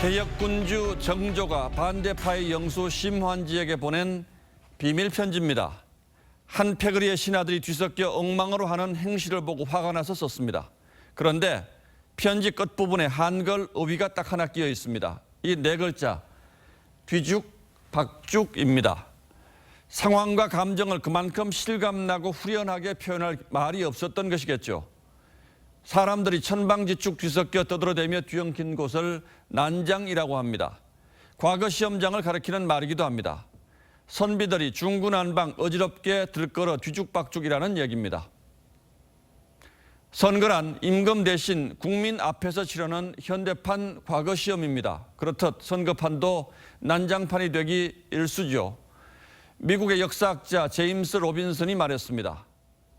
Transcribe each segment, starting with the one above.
개혁군주 정조가 반대파의 영수 심환지에게 보낸 비밀 편지입니다. 한 패거리의 신하들이 뒤섞여 엉망으로 하는 행실을 보고 화가 나서 썼습니다. 그런데 편지 끝부분에 한글 어휘가 딱 하나 끼어 있습니다. 이 네 글자 뒤죽 박죽입니다. 상황과 감정을 그만큼 실감나고 후련하게 표현할 말이 없었던 것이겠죠. 사람들이 천방지축 뒤섞여 떠들어대며 뒤엉킨 곳을 난장이라고 합니다. 과거 시험장을 가리키는 말이기도 합니다. 선비들이 중구난방 어지럽게 들끓어 뒤죽박죽이라는 얘기입니다. 선거란 임금 대신 국민 앞에서 치르는 현대판 과거 시험입니다. 그렇듯 선거판도 난장판이 되기 일쑤죠. 미국의 역사학자 제임스 로빈슨이 말했습니다.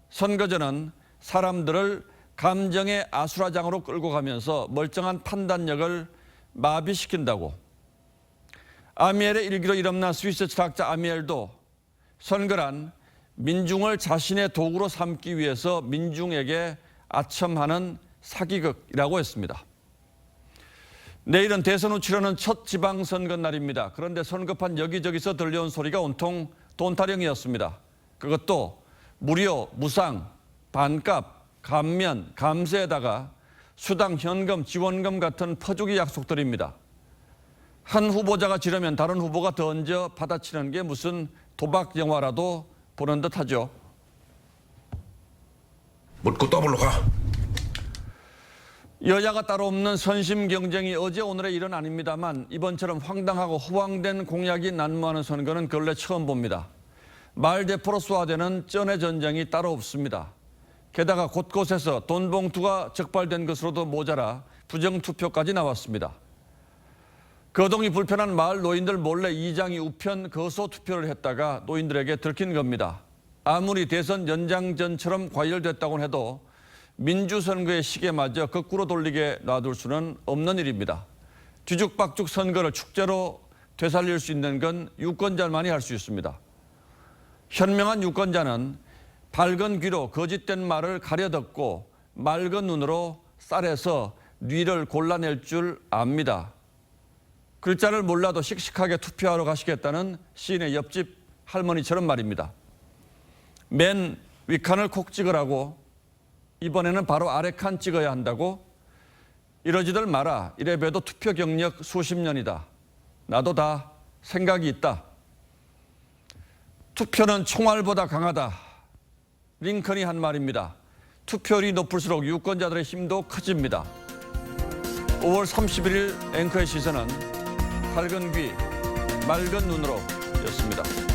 선거전은 사람들을 감정의 아수라장으로 끌고 가면서 멀쩡한 판단력을 마비시킨다고. 아미엘의 일기로 이름난 스위스 철학자 아미엘도 선거란 민중을 자신의 도구로 삼기 위해서 민중에게 아첨하는 사기극이라고 했습니다. 내일은 대선 후 치르는 첫 지방선거 날입니다. 그런데 선거판 여기저기서 들려온 소리가 온통 돈타령이었습니다. 그것도 무료, 무상, 반값, 감면, 감세에다가 수당, 현금, 지원금 같은 퍼주기 약속들입니다. 한 후보자가 지르면 다른 후보가 더 얹어 받아치는 게 무슨 도박 영화라도 보는 듯하죠. 묻고 떠블로 가. 여야가 따로 없는 선심 경쟁이 어제 오늘의 일은 아닙니다만 이번처럼 황당하고 허황된 공약이 난무하는 선거는 근래 처음 봅니다. 말 대포로 쏘아대는 쩐의 전쟁이 따로 없습니다. 게다가 곳곳에서 돈 봉투가 적발된 것으로도 모자라 부정투표까지 나왔습니다. 거동이 불편한 마을 노인들 몰래 이장이 우편 거소 투표를 했다가 노인들에게 들킨 겁니다. 아무리 대선 연장전처럼 과열됐다고 해도 민주선거의 시계마저 거꾸로 돌리게 놔둘 수는 없는 일입니다. 뒤죽박죽 선거를 축제로 되살릴 수 있는 건 유권자만이 할 수 있습니다. 현명한 유권자는 밝은 귀로 거짓된 말을 가려듣고 맑은 눈으로 쌀에서 뉘를 골라낼 줄 압니다. 글자를 몰라도 씩씩하게 투표하러 가시겠다는 시인의 옆집 할머니처럼 말입니다. 맨 윗칸을 콕 찍으라고 이번에는 바로 아래 칸 찍어야 한다고 이러지들 마라. 이래봬도 투표 경력 수십 년이다. 나도 다 생각이 있다. 투표는 총알보다 강하다. 링컨이 한 말입니다. 투표율이 높을수록 유권자들의 힘도 커집니다. 5월 31일 앵커의 시선은 밝은 귀, 맑은 눈으로 였습니다.